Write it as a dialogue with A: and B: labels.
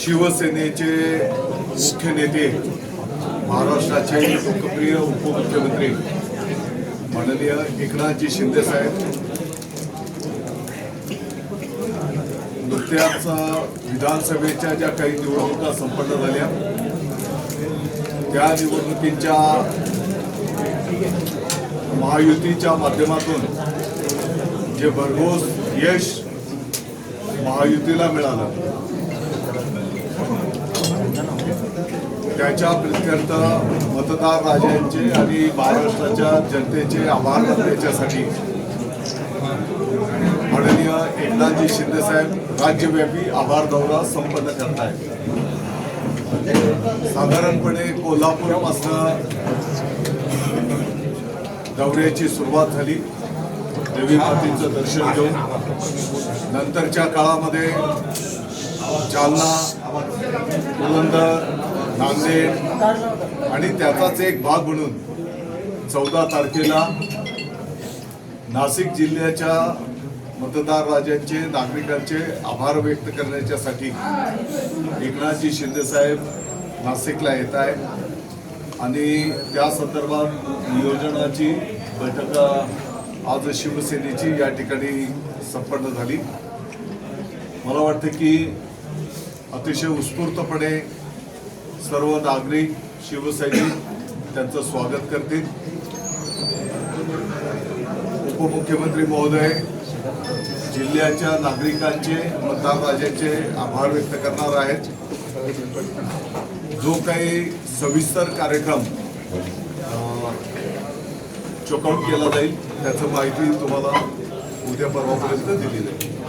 A: शिवसेनेचे मुख्य नेते महाराष्ट्राचे लोकप्रिय उपमुख्यमंत्री माननीय एकनाथजी शिंदे साहेब. नुकत्याच विधानसभेच्या ज्या काही निवडणुका संपन्न झाल्या त्या निवडणुकीच्या महायुतीच्या माध्यमातून जे भरघोस यश महायुतीला मिळालं त्याच्या प्रित्यर्थ मतदार राजांचे आणि महाराष्ट्राच्या जनतेचे आभार मानण्याच्यासाठी माननीय एकनाथजी शिंदेसाहेब राज्यव्यापी आभार दौरा संपन्न करत आहेत साधारणपणे कोल्हापूरपासून दौऱ्याची सुरुवात झाली. देवी मातेचं दर्शन घेऊन नंतरच्या काळामध्ये जालना बुलंदर नांदेड आणि त्याचाच एक भाग म्हणून चौदा तारखेला नाशिक जिल्ह्याच्या मतदार राजांचे नागरिकांचे आभार व्यक्त करण्याच्यासाठी एकनाथजी शिंदेसाहेब नाशिकला येत आहेत. आणि त्या संदर्भात नियोजनाची बैठक आज शिवसेनेची या ठिकाणी संपन्न झाली. मला वाटतं की अतिशय उत्स्फूर्तपणे सर्व नागरिक शिवसैनिक त्यांचं स्वागत करतील. उपमुख्यमंत्री महोदय जिल्ह्याच्या नागरिकांचे मतदार राजाचे आभार व्यक्त करणार आहेत. जो काही सविस्तर कार्यक्रम चोकआउट केला जाईल त्याचं माहिती तुम्हाला उद्या परवापर्यंत दिली जाईल